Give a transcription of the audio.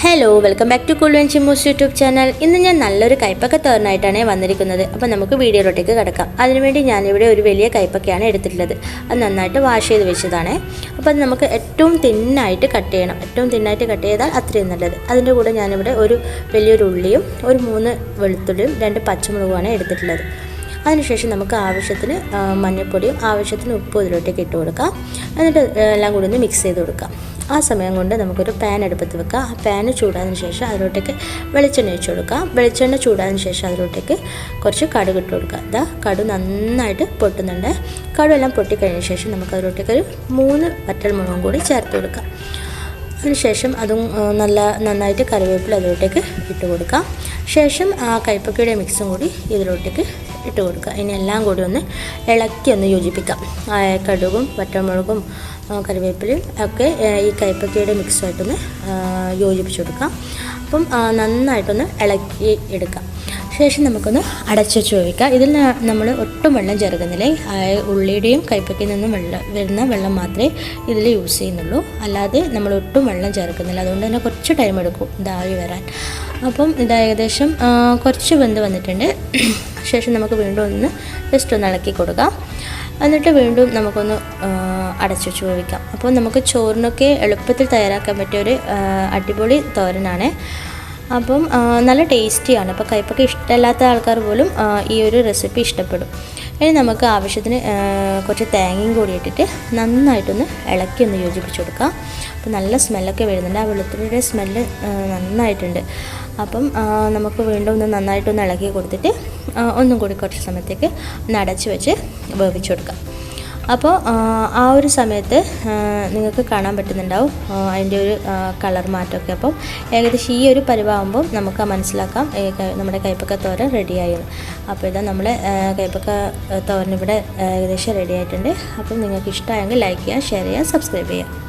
Hello welcome back to Kuluvan Chimmus YouTube channel ഇന്ന് ഞാൻ നല്ലൊരു കൈപ്പക്ക തോരനായിട്ടാണ് വന്നിരിക്കുന്നത്. അപ്പോൾ നമുക്ക് വീഡിയോയിലോട്ടേക്ക് കിടക്കാം. അതിനുവേണ്ടി ഞാനിവിടെ ഒരു വലിയ കൈപ്പക്കയാണ് എടുത്തിട്ടുള്ളത്. അത് നന്നായിട്ട് വാഷ് ചെയ്ത് വെച്ചതാണ്. അപ്പോൾ അത് നമുക്ക് ഏറ്റവും തിന്നായിട്ട് കട്ട് ചെയ്യണം. ഏറ്റവും തിന്നായിട്ട് കട്ട് ചെയ്താൽ അത്രയും നല്ലത്. അതിന്റെ കൂടെ ഞാനിവിടെ ഒരു വലിയൊരു ഉള്ളിയും ഒരു മൂന്ന് വെളുത്തുള്ളിയും രണ്ട് പച്ചമുളകുമാണ് എടുത്തിട്ടുള്ളത്. അതിനുശേഷം നമുക്ക് ആവശ്യത്തിന് മഞ്ഞൾപ്പൊടിയും ആവശ്യത്തിന് ഉപ്പും ഇതിലോട്ടേക്ക് ഇട്ട് കൊടുക്കാം. എന്നിട്ട് എല്ലാം കൂടി ഒന്ന് മിക്സ് ചെയ്ത് കൊടുക്കാം. ആ സമയം കൊണ്ട് നമുക്കൊരു പാൻ അടുപ്പത്ത് വെക്കാം. ആ പാന് ചൂടാതിന് ശേഷം അതിലോട്ടേക്ക് വെളിച്ചെണ്ണ ഒഴിച്ചു കൊടുക്കാം. വെളിച്ചെണ്ണ ചൂടാതിന് ശേഷം അതിലോട്ടേക്ക് കുറച്ച് കടുക് ഇട്ട് കൊടുക്കുക ഇതാ കടു നന്നായിട്ട് പൊട്ടുന്നുണ്ട്. കടുവെല്ലാം പൊട്ടിക്കഴിഞ്ഞ ശേഷം നമുക്ക് അതിലോട്ടേക്ക് ഒരു മൂന്ന് വറ്റൽ മുളകും കൂടി ചേർത്ത് കൊടുക്കാം. അതിനുശേഷം അതും നല്ല നന്നായിട്ട് കറിവേപ്പില അതിലോട്ടേക്ക് ഇട്ട് കൊടുക്കാം. ശേഷം ആ കൈപ്പക്കയുടെ മിക്സും കൂടി ഇതിലോട്ടേക്ക് ഇട്ട് കൊടുക്കുക ഇനി എല്ലാം കൂടി ഒന്ന് ഇളക്കി ഒന്ന് യോജിപ്പിക്കാം. കടുകും വറ്റമുളകും കറിവേപ്പിലയും ഒക്കെ ഈ കൈപ്പക്കയുടെ മിക്സുമായിട്ടൊന്ന് യോജിപ്പിച്ച് കൊടുക്കാം. അപ്പം നന്നായിട്ടൊന്ന് ഇളക്കി എടുക്കാം. ശേഷം നമുക്കൊന്ന് അടച്ചു വെച്ച് ഒഴിക്കാം ഇതിൽ നമ്മൾ ഒട്ടും വെള്ളം ചേർക്കുന്നില്ല? ഉള്ളിയുടെയും കൈപ്പക്കയിൽ നിന്നും വെള്ളം വരുന്ന വെള്ളം മാത്രമേ ഇതിൽ യൂസ് ചെയ്യുന്നുള്ളൂ. അല്ലാതെ നമ്മൾ ഒട്ടും വെള്ളം ചേർക്കുന്നില്ല. അതുകൊണ്ട് തന്നെ കുറച്ച് ടൈം എടുക്കും ഇതായി വരാൻ. അപ്പം ഇത് ഏകദേശം കുറച്ച് വെന്ത് വന്നിട്ടുണ്ട്. ശേഷം നമുക്ക് വീണ്ടും ഒന്ന് ജസ്റ്റ് ഒന്ന് ഇളക്കി കൊടുക്കാം. എന്നിട്ട് വീണ്ടും നമുക്കൊന്ന് അടച്ചു വെച്ച് വേവിക്കാം. അപ്പോൾ നമുക്ക് ചോറിനൊക്കെ എളുപ്പത്തിൽ തയ്യാറാക്കാൻ പറ്റിയ ഒരു അടിപൊളി തോരനാണ്. അപ്പം നല്ല ടേസ്റ്റിയാണ്. അപ്പോൾ കൈപ്പൊക്കെ ഇഷ്ടമല്ലാത്ത ആൾക്കാർ പോലും ഈ ഒരു റെസിപ്പി ഇഷ്ടപ്പെടും. ഇനി നമുക്ക് ആവശ്യത്തിന് കുറച്ച് തേങ്ങയും കൂടി ഇട്ടിട്ട് നന്നായിട്ടൊന്ന് ഇളക്കി ഒന്ന് യോജിപ്പിച്ച് കൊടുക്കാം. അപ്പോൾ നല്ല സ്മെല്ലൊക്കെ വരുന്നുണ്ട്. ആ വെളുത്തുള്ളിയുടെ സ്മെല്ല് നന്നായിട്ടുണ്ട്. അപ്പം നമുക്ക് വീണ്ടും ഒന്ന് നന്നായിട്ടൊന്ന് ഇളക്കി കൊടുത്തിട്ട് ഒന്നും കൂടി കുറച്ച് സമയത്തേക്ക് ഒന്ന് അടച്ച് വെച്ച് വേവിച്ചു കൊടുക്കാം. അപ്പോൾ ആ, ഒരു സമയത്ത് നിങ്ങൾക്ക് കാണാൻ പറ്റുന്നുണ്ടാവും അതിന്റെ ഒരു കളർ മാറ്റമൊക്കെ. അപ്പം ഏകദേശം ഈ ഒരു പരിവാകുമ്പോൾ നമുക്ക് മനസ്സിലാക്കാം നമ്മുടെ കൈപ്പക്ക തോരൻ റെഡിയായെന്ന് അപ്പോൾ ഇതാ നമ്മുടെ കൈപ്പക്ക തോരൻ ഇവിടെ ഏകദേശം റെഡി ആയിട്ടുണ്ട്. അപ്പം നിങ്ങൾക്ക് ഇഷ്ടമായെങ്കിൽ ലൈക്ക് ചെയ്യുക ഷെയർ ചെയ്യുക സബ്സ്ക്രൈബ് ചെയ്യുക.